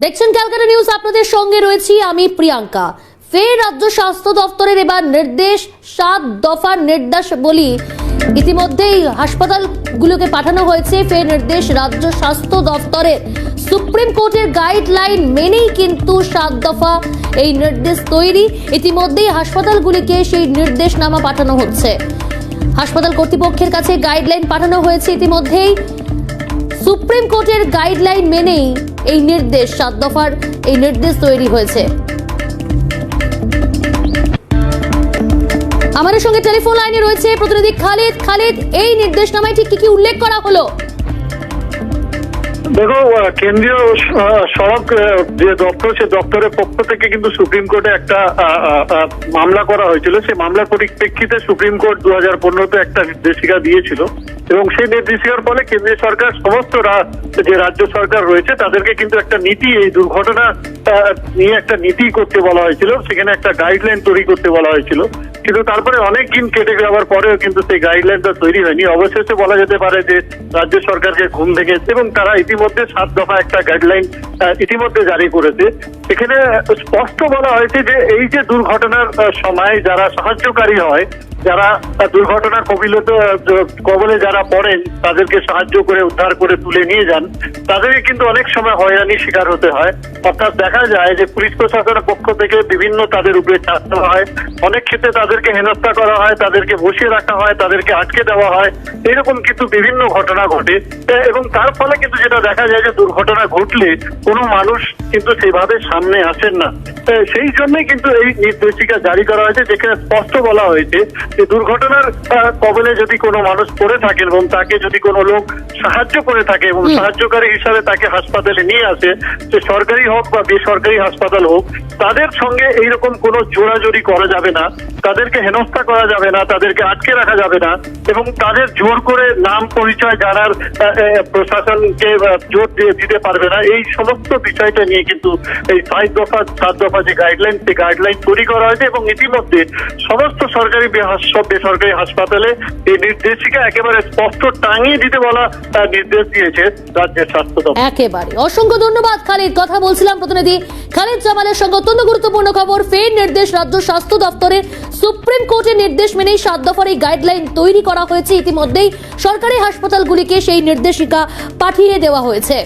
দেখছেন ক্যালকাটা নিউজ, আপনাদের সঙ্গে রয়েছি আমি প্রিয়াঙ্কা। ফের রাজ্য স্বাস্থ্য দফতরের এবার নির্দেশ, সাত দফার নির্দেশ বলি ইতিমধ্যেই হাসপাতালগুলোকে পাঠানো হয়েছে। ফের নির্দেশ, রাজ্য স্বাস্থ্য দপ্তরের সুপ্রিম কোর্টের গাইডলাইন মেনেই কিন্তু সাত দফা এই নির্দেশ তৈরি। ইতিমধ্যেই হাসপাতালগুলিকে সেই নির্দেশনামা পাঠানো হচ্ছে। হাসপাতাল কর্তৃপক্ষের কাছে গাইডলাইন পাঠানো হয়েছে ইতিমধ্যেই। সুপ্রিম কোর্টের গাইডলাইন মেনেই এই নির্দেশ, সাত দফার এই নির্দেশ তৈরি হয়েছে। আমাদের সঙ্গে টেলিফোন লাইনে রয়েছে প্রতিনিধি খালিদ। খালিদ, এই নির্দেশনামায় ঠিক কি কি উল্লেখ করা হলো? দেখো কেন্দ্রীয় সড়ক যে দপ্তর, সে দপ্তরের পক্ষ থেকে কিন্তু সুপ্রিম কোর্টে একটা মামলা করা হয়েছিল। সেই মামলার পরিপ্রেক্ষিতে সুপ্রিম কোর্ট দু হাজার পনেরোতে একটা নির্দেশিকা দিয়েছিল এবং সেই নির্দেশিকার ফলে কেন্দ্রীয় সরকার, সমস্ত যে রাজ্য সরকার রয়েছে, তাদেরকে কিন্তু একটা নীতি, এই দুর্ঘটনা নিয়ে একটা নীতি করতে বলা হয়েছিল। সেখানে একটা গাইডলাইন তৈরি করতে বলা হয়েছিল। কিন্তু তারপরে অনেক দিন কেটে যাওয়ার পরেও কিন্তু সেই গাইডলাইনটা তৈরি হয়নি। অবশেষে বলা যেতে পারে যে রাজ্য সরকারকে ঘুম ভেঙেছে এবং তারা ইতিমধ্যে সাত দফা একটা গাইডলাইন ইতিমধ্যে জারি করেছে। এখানে স্পষ্ট বলা হয়েছে যে এই যে দুর্ঘটনার সময় যারা সাহায্যকারী হয়, যারা দুর্ঘটনার কবিলত কবলে যারা পড়েন, তাদেরকে সাহায্য করে উদ্ধার করে তুলে নিয়ে যান তাদেরকে কিন্তু অনেক সময় হয়রানির শিকার হতে হয়। অর্থাৎ দেখা যায় যে পুলিশ প্রশাসনের পক্ষ থেকে বিভিন্ন তাদের উপরে চাপ দেওয়া হয়। অনেক ক্ষেত্রে তাদেরকে হেনস্থা করা হয়, তাদেরকে বসিয়ে রাখা হয়, তাদেরকে আটকে দেওয়া হয়, এরকম কিন্তু বিভিন্ন ঘটনা ঘটে। এবং তার ফলে কিন্তু যেটা দেখা যায় যে দুর্ঘটনা ঘটলে কোনো মানুষ কিন্তু সেভাবে সামনে আসেন না। সেই জন্যই কিন্তু এই নির্দেশিকা জারি করা হয়েছে যেখানে স্পষ্ট বলা হয়েছে যে দুর্ঘটনার কবলে যদি কোনো মানুষ পড়ে থাকেন এবং তাকে যদি কোনো লোক সাহায্য করে থাকে এবং সাহায্যকারী হিসাবে তাকে হাসপাতালে নিয়ে আসে সে সরকারি হোক বা বেসরকারি হাসপাতাল হোক তাদের সঙ্গে এইরকম কোনো জোড়াজোড়ি করা যাবে না তাদেরকে হেনস্থা করা যাবে না তাদেরকে আটকে রাখা যাবে না এবং তাদের জোর করে নাম পরিচয় জানার প্রশাসনকে জোর দিয়ে দিতে পারবে না। এই সমস্ত বিষয়টা নিয়ে কিন্তু এই সাত দফা সাত দফা যে গাইডলাইন সেই গাইডলাইন তৈরি করা হয়েছে এবং ইতিমধ্যে সমস্ত সরকারি সব বেসরকারি হাসপাতালে এই নির্দেশিকা একেবারে স্পষ্ট টাঙিয়ে দিতে বলা আহ, নির্দেশ দিয়েছে রাজ্যের স্বাস্থ্য দপ্তর। একেবারে। অসংখ্য ধন্যবাদ খালিদ। কথা বলছিলাম প্রতিনিধি। খালিদ জামালের সঙ্গে অত্যন্ত গুরুত্বপূর্ণ খবর। ফের নির্দেশ রাজ্য স্বাস্থ্য দপ্তরের সুপ্রিম কোর্টের নির্দেশ মেনেই সাত দফার এই গাইডলাইন তৈরি করা হয়েছে। ইতিমধ্যেই সরকারি হাসপাতালগুলিকে সেই নির্দেশিকা পাঠিয়ে দেওয়া হয়েছে।